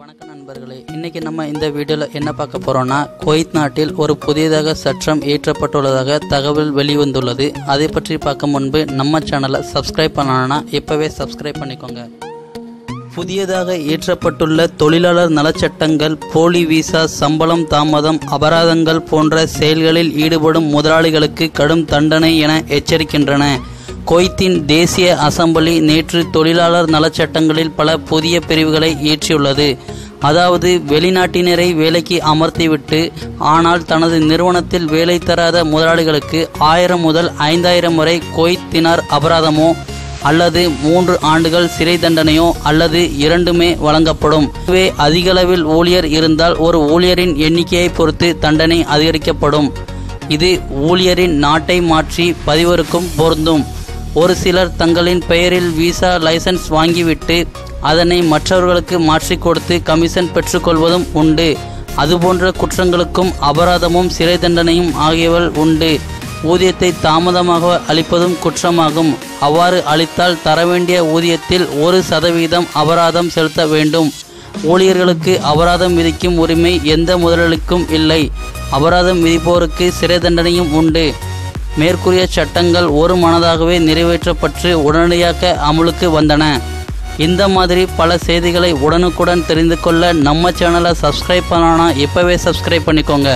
வணக்கம் நண்பர்களே. இன்னைக்கு நம்ம இந்த வீடியோவில் என்ன பார்க்க போறோம்னா குவைத் நாட்டில் ஒரு புதியதாக சட்டம் இயற்றப்பட்டுள்ளதாக தகவல் வெளிவந்துள்ளது. அதை பற்றி பார்க்க முன்பு நம்ம சேனலை சப்ஸ்கிரைப் பண்ணணும்னா இப்போவே சப்ஸ்கிரைப் பண்ணிக்கோங்க. புதியதாக இயற்றப்பட்டுள்ள தொழிலாளர் நலச்சட்டங்கள் போலி விசா சம்பளம் தாமதம் அபராதங்கள் போன்ற செயல்களில் ஈடுபடும் முதலாளிகளுக்கு கடும் தண்டனை என எச்சரிக்கின்றன. கொய்த்தின் தேசிய அசம்பிளி நேற்று தொழிலாளர் நலச்சட்டங்களில் பல புதிய பிரிவுகளை இயற்றியுள்ளது அதாவது வெளிநாட்டினரை வேலைக்கு அமர்த்திவிட்டு ஆனால் தனது நிறுவனத்தில் வேலை தராத முதலாளிகளுக்கு ஆயிரம் முதல் ஐந்தாயிரம் வரை கொய்த்தினார் அபராதமோ அல்லது மூன்று ஆண்டுகள் சிறை தண்டனையோ அல்லது இரண்டுமே வழங்கப்படும். இதுவே அதிகளவில் ஊழியர் இருந்தால் ஒரு ஊழியரின் எண்ணிக்கையை பொறுத்து தண்டனை அதிகரிக்கப்படும். இது ஊழியரின் நாட்டை மாற்றி பதிவருக்கும் பொருந்தும். ஒரு சிலர் தங்களின் பெயரில் விசா லைசன்ஸ் வாங்கிவிட்டு அதனை மற்றவர்களுக்கு மாற்றிக் கொடுத்து கமிஷன் பெற்றுக்கொள்வதும் உண்டு. அதுபோன்ற குற்றங்களுக்கும் அபராதமும் சிறை தண்டனையும் ஆகியவை உண்டு. ஊதியத்தை தாமதமாக அளிப்பதும் குற்றமாகும். அவ்வாறு அளித்தால் தர வேண்டிய ஊதியத்தில் ஒரு சதவீதம் அபராதம் செலுத்த வேண்டும். ஊழியர்களுக்கு அபராதம் விதிக்கும் உரிமை எந்த முதலாளிக்கும் இல்லை. அபராதம் விதிப்போருக்கு சிறை தண்டனையும் உண்டு. மேற்கூறிய சட்டங்கள் ஒரு மனதாகவே நிறைவேற்றப்பட்டு உடனடியாக அமலுக்கு வந்தன. இந்த மாதிரி பல செய்திகளை உடனுக்குடன் தெரிந்து கொள்ள நம்ம சேனலை சப்ஸ்கிரைப் பண்ணலாம் இப்போவே சப்ஸ்கிரைப் பண்ணிக்கோங்க.